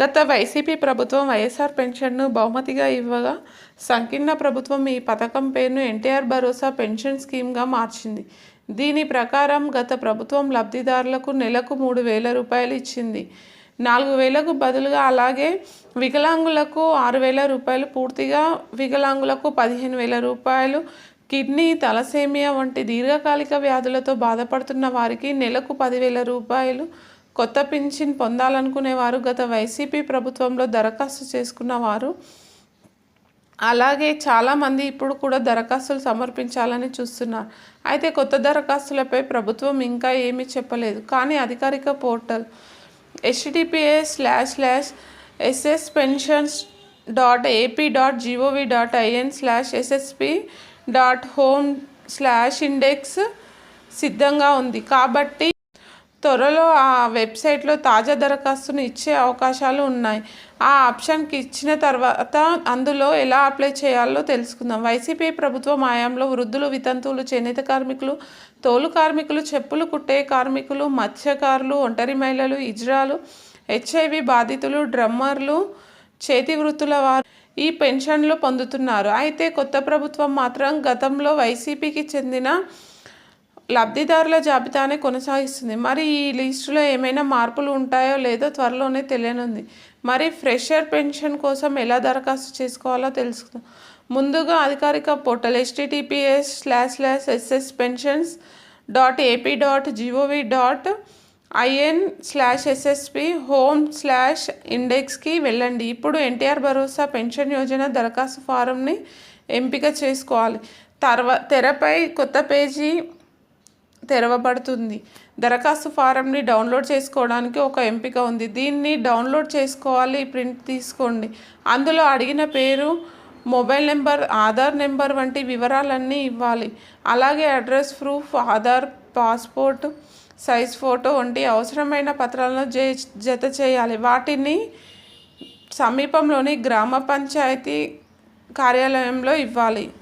గత వైసీపీ ప్రభుత్వం వైఎస్ఆర్ పెన్షన్ను బహుమతిగా ఇవ్వగా సంకీర్ణ ప్రభుత్వం ఈ పథకం పేరును ఎన్టీఆర్ భరోసా పెన్షన్ స్కీమ్గా మార్చింది. దీని ప్రకారం గత ప్రభుత్వం లబ్ధిదారులకు నెలకు మూడు వేల రూపాయలు ఇచ్చింది. నాలుగు వేలకు బదులుగా అలాగే వికలాంగులకు ఆరు వేల రూపాయలు పూర్తిగా వికలాంగులకు పదిహేను వేల రూపాయలు కిడ్నీ తలసేమియా వంటి దీర్ఘకాలిక వ్యాధులతో బాధపడుతున్న వారికి నెలకు పదివేల రూపాయలు కొత్త పింఛన్ పొందాలనుకునే వారు గత వైసీపీ ప్రభుత్వంలో దరఖాస్తు చేసుకున్న వారు. అలాగే చాలామంది ఇప్పుడు కూడా దరఖాస్తులు సమర్పించాలని చూస్తున్నారు. అయితే కొత్త దరఖాస్తులపై ప్రభుత్వం ఇంకా ఏమీ చెప్పలేదు. కానీ అధికారిక portal HTTPS slash slash SS pensions dot AP dot GOV dot IN slash SSP dot home slash index సిద్ధంగా ఉంది. కాబట్టి త్వరలో ఆ వెబ్సైట్లో తాజా దరఖాస్తును ఇచ్చే అవకాశాలు ఉన్నాయి. ఆ ఆప్షన్కి ఇచ్చిన తర్వాత అందులో ఎలా అప్లై చేయాలో తెలుసుకుందాం. వైసీపీ ప్రభుత్వం మాయంలో వృద్ధులు వితంతువులు చేనేత కార్మికులు తోలు కార్మికులు చెప్పులు కుట్టే కార్మికులు మత్స్యకారులు ఒంటరి మహిళలు ఇజ్రాలు హెచ్ఐవి బాధితులు డ్రమ్మర్లు చేతి వృత్తుల వారు ఈ పెన్షన్లు పొందుతున్నారు. అయితే కొత్త ప్రభుత్వం మాత్రం గతంలో వైసీపీకి చెందిన లబ్ధిదారుల జాబితానే కొనసాగిస్తుంది. మరి ఈ లిస్టులో ఏమైనా మార్పులు ఉంటాయో లేదో త్వరలోనే తెలియనుంది. మరి ఫ్రెషర్ పెన్షన్ కోసం ఎలా దరఖాస్తు చేసుకోవాలో తెలుసుకుందాం. ముందుగా అధికారిక portal HTTPS slash slash SS pensions dot AP dot GOV dot IN slash SSP home slash ఇండెక్స్కి వెళ్ళండి. ఇప్పుడు ఎన్టీఆర్ భరోసా పెన్షన్ యోజన దరఖాస్తు ఫారంని ఎంపిక చేసుకోవాలి. తర్వా తెరపై కొత్త పేజీ తెరవబడుతుంది. దరఖాస్తు ఫారంని డౌన్లోడ్ చేసుకోవడానికి ఒక ఎంపిక ఉంది. దీన్ని డౌన్లోడ్ చేసుకోవాలి ప్రింట్ తీసుకోండి. అందులో అడిగిన పేరు మొబైల్ నెంబర్ ఆధార్ నెంబర్ వంటి వివరాలన్నీ ఇవ్వాలి. అలాగే address proof Aadhaar passport size photo వంటి అవసరమైన పత్రాలను జే జత చేయాలి. వాటిని సమీపంలోని గ్రామ పంచాయతీ కార్యాలయంలో ఇవ్వాలి.